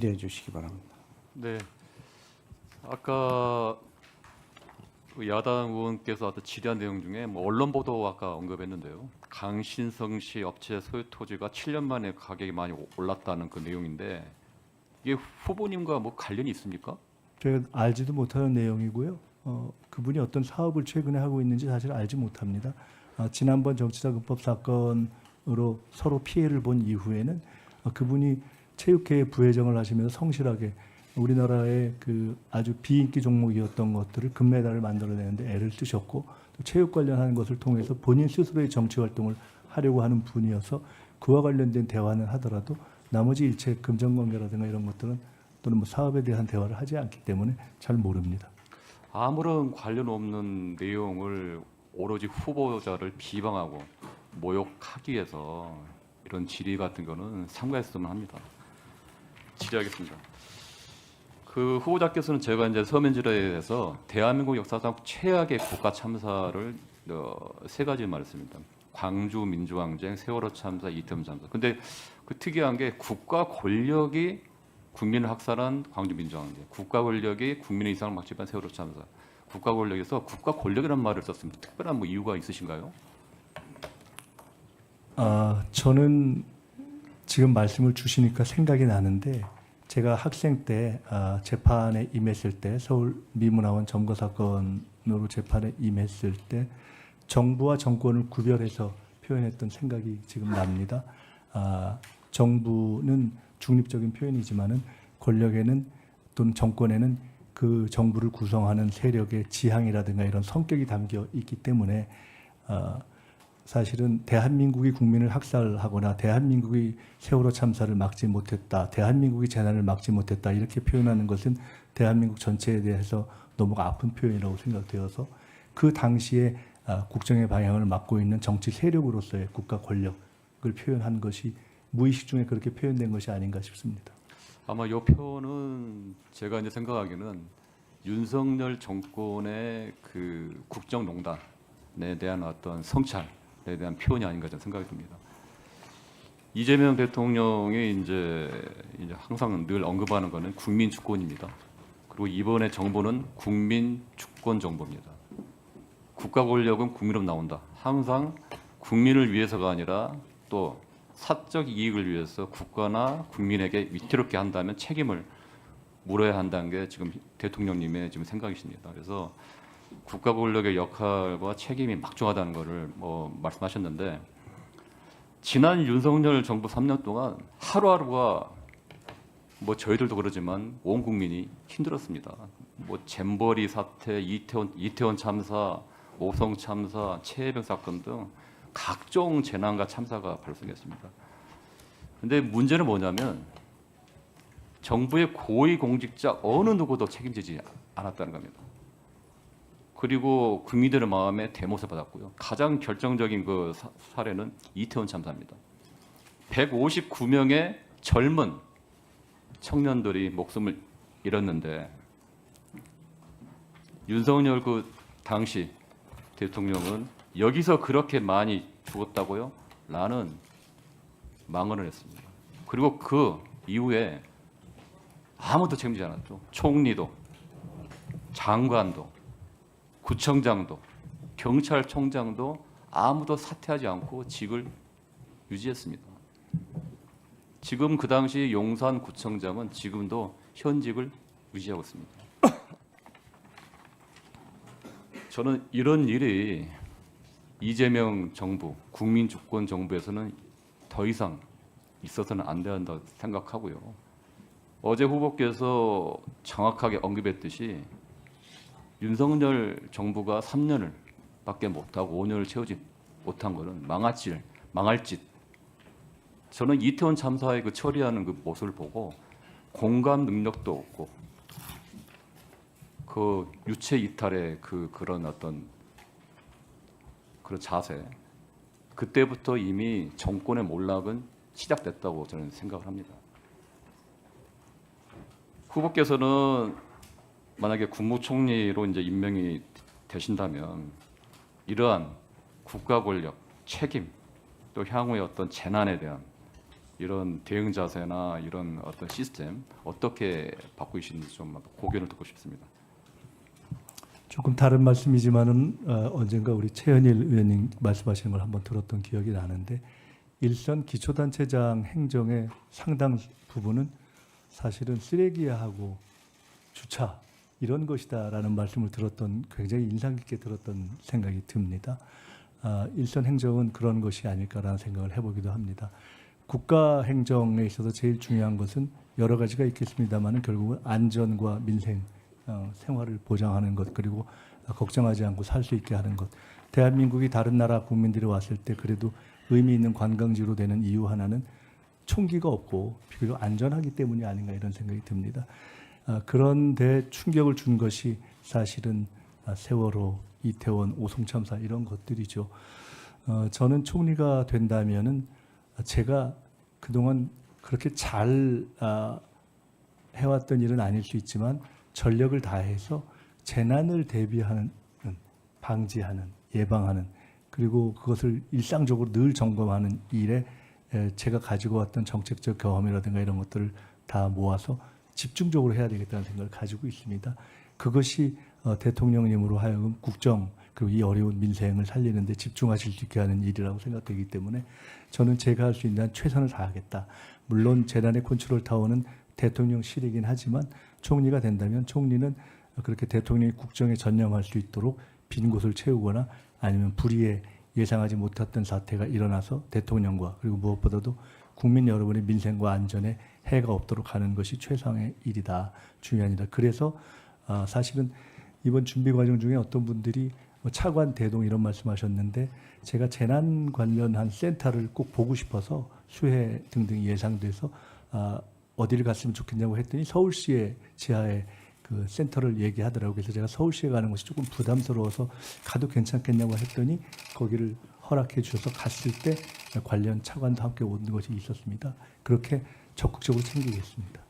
기대해 주시기 바랍니다. 네. 아까 그 야당 의원께서 어떤 질의한 내용 중에 뭐 언론 보도 아까 언급했는데요. 강신성 씨 업체 소유 토지가 7년 만에 가격이 많이 오- 올랐다는 그 내용인데 이게 후보님과 뭐 관련이 있습니까? 제가 알지도 못하는 내용이고요. 어, 그분이 어떤 사업을 최근에 하고 있는지 사실 알지 못합니다. 아, 지난번 정치자금법 사건으로 서로 피해를 본 이후에는 어, 그분이 체육회에 부회장을 하시면서 성실하게 우리나라의 그 아주 비인기 종목이었던 것들을 금메달을 만들어내는데 애를 쓰셨고 또 체육 관련하는 것을 통해서 본인 스스로의 정치 활동을 하려고 하는 분이어서 그와 관련된 대화는 하더라도 나머지 일체 금전관계라든가 이런 것들은 또는 뭐 사업에 대한 대화를 하지 않기 때문에 잘 모릅니다. 아무런 관련 없는 내용을 오로지 후보자를 비방하고 모욕하기 위해서 이런 질의 같은 거는 삼가했으면 합니다. 질의하겠습니다. 그 후보자께서는 제가 이제 서면질의에서 대한민국 역사상 최악의 국가 참사를 어, 세 가지 말했습니다. 광주 민주항쟁, 세월호 참사, 이태원 참사. 근데 그 특이한 게 국가 권력이 국민을 학살한 광주 민주항쟁, 국가 권력이 국민의 이상을 막지한 세월호 참사, 국가 권력에서 국가 권력이라는 말을 썼습니다. 특별한 뭐 이유가 있으신가요? 아, 저는 지금 말씀을 주시니까 생각이 나는데 제가 학생 때 아, 재판에 임했을 때 서울 미문화원 점거 사건으로 재판에 임했을 때 정부와 정권을 구별해서 표현했던 생각이 지금 납니다. 아, 정부는 중립적인 표현이지만은 권력에는 또는 정권에는 그 정부를 구성하는 세력의 지향이라든가 이런 성격이 담겨 있기 때문에 아, 사실은 대한민국이 국민을 학살하거나 대한민국이 세월호 참사를 막지 못했다, 대한민국이 재난을 막지 못했다 이렇게 표현하는 것은 대한민국 전체에 대해서 너무 아픈 표현이라고 생각되어서 그 당시에 아, 국정의 방향을 맡고 있는 정치 세력으로서의 국가 권력을 표현한 것이 무의식 중에 그렇게 표현된 것이 아닌가 싶습니다. 아마 이 표현은 제가 이제 생각하기는 윤석열 정권의 그 국정농단에 대한 어떤 성찰 에 대한 표현이 아닌가 저는 생각이 듭니다. 이재명 대통령이 이제 이제 항상 늘 언급하는 거는 국민 주권입니다. 그리고 이번에 정부는 국민 주권 정부입니다. 국가 권력은 국민으로 나온다. 항상 국민을 위해서가 아니라 또 사적 이익을 위해서 국가나 국민에게 위태롭게 한다면 책임을 물어야 한다는 게 지금 대통령님의 지금 생각이십니다. 그래서 국가 권력의 역할과 책임이 막중하다는 것을 뭐 말씀하셨는데 지난 윤석열 정부 3년 동안 하루하루가 뭐 저희들도 그러지만 온 국민이 힘들었습니다. 뭐 잼버리 사태, 이태원 이태원 참사, 오성 참사, 최해병 사건 등 각종 재난과 참사가 발생했습니다. 근데 문제는 뭐냐면 정부의 고위 공직자 어느 누구도 책임지지 않았다는 겁니다. 그리고 국민들의 마음에 대못을 받았고요. 가장 결정적인 그 사, 사례는 이태원 참사입니다. 159명의 젊은 청년들이 목숨을 잃었는데 윤석열 그 당시 대통령은 여기서 그렇게 많이 죽었다고요? 라는 망언을 했습니다. 그리고 그 이후에 아무도 책임지지 않았죠. 총리도, 장관도, 구청장도, 경찰청장도 아무도 사퇴하지 않고 직을 유지했습니다. 지금 그 당시 용산 구청장은 지금도 현직을 유지하고 있습니다. 저는 이런 일이 이재명 정부, 국민 주권 정부에서는 더 이상 있어서는 안 된다 생각하고요. 어제 후보께서 정확하게 언급했듯이 윤석열 정부가 3년을 밖에 못하고 5년을 채우지 못한 것은 망아질, 망할 짓. 저는 이태원 참사의 그 처리하는 그 모습을 보고 공감 능력도 없고 그 유체 이탈의 그 그런 어떤 그런 자세 그때부터 이미 정권의 몰락은 시작됐다고 저는 생각을 합니다. 후보께서는 만약에 국무총리로 이제 임명이 되신다면 이러한 국가 권력 책임 또 향후의 어떤 재난에 대한 이런 대응 자세나 이런 어떤 시스템 어떻게 바꾸시는지 좀 고견을 듣고 싶습니다. 조금 다른 말씀이지만은 어, 언젠가 우리 최현일 의원님 말씀하시는 걸 한번 들었던 기억이 나는데 일선 기초단체장 행정의 상당 부분은 사실은 쓰레기하고 주차 이런 것이다라는 말씀을 들었던 굉장히 인상 깊게 들었던 생각이 듭니다. 아, 일선 행정은 그런 것이 아닐까라는 생각을 해보기도 합니다. 국가 행정에 있어서 제일 중요한 것은 여러 가지가 있겠습니다만은 결국은 안전과 민생 어, 생활을 보장하는 것 그리고 걱정하지 않고 살 수 있게 하는 것. 대한민국이 다른 나라 국민들이 왔을 때 그래도 의미 있는 관광지로 되는 이유 하나는 총기가 없고 비교적 안전하기 때문이 아닌가 이런 생각이 듭니다. 아, 그런데 충격을 준 것이 사실은 아, 세월호, 이태원, 오송 참사 이런 것들이죠. 어, 저는 총리가 된다면은 제가 그동안 그렇게 잘 아, 해왔던 일은 아닐 수 있지만 전력을 다해서 재난을 대비하는 방지하는 예방하는 그리고 그것을 일상적으로 늘 점검하는 일에 에, 제가 가지고 왔던 정책적 경험이라든가 이런 것들을 다 모아서 집중적으로 해야 되겠다는 생각을 가지고 있습니다. 그것이 어, 대통령님으로 하여금 국정 그리고 이 어려운 민생을 살리는데 집중하실 수 있게 하는 일이라고 생각되기 때문에 저는 제가 할 수 있는 한 최선을 다하겠다. 물론 재난의 컨트롤 타워는 대통령실이긴 하지만 총리가 된다면 총리는 그렇게 대통령이 국정에 전념할 수 있도록 빈 곳을 채우거나 아니면 불의에 예상하지 못했던 사태가 일어나서 대통령과 그리고 무엇보다도 국민 여러분의 민생과 안전에 해가 없도록 하는 것이 최상의 일이다 중요한 일이다. 그래서 아, 사실은 이번 준비 과정 중에 어떤 분들이 뭐 차관 대동 이런 말씀하셨는데 제가 재난 관련한 센터를 꼭 보고 싶어서 수해 등등 예상돼서 아, 어디를 갔으면 좋겠냐고 했더니 서울시의 지하에 그 센터를 얘기하더라고요. 그래서 제가 서울시에 가는 것이 조금 부담스러워서 가도 괜찮겠냐고 했더니 거기를 허락해 주셔서 갔을 때 관련 차관도 함께 오는 것이 있었습니다. 그렇게 적극적으로 챙기겠습니다.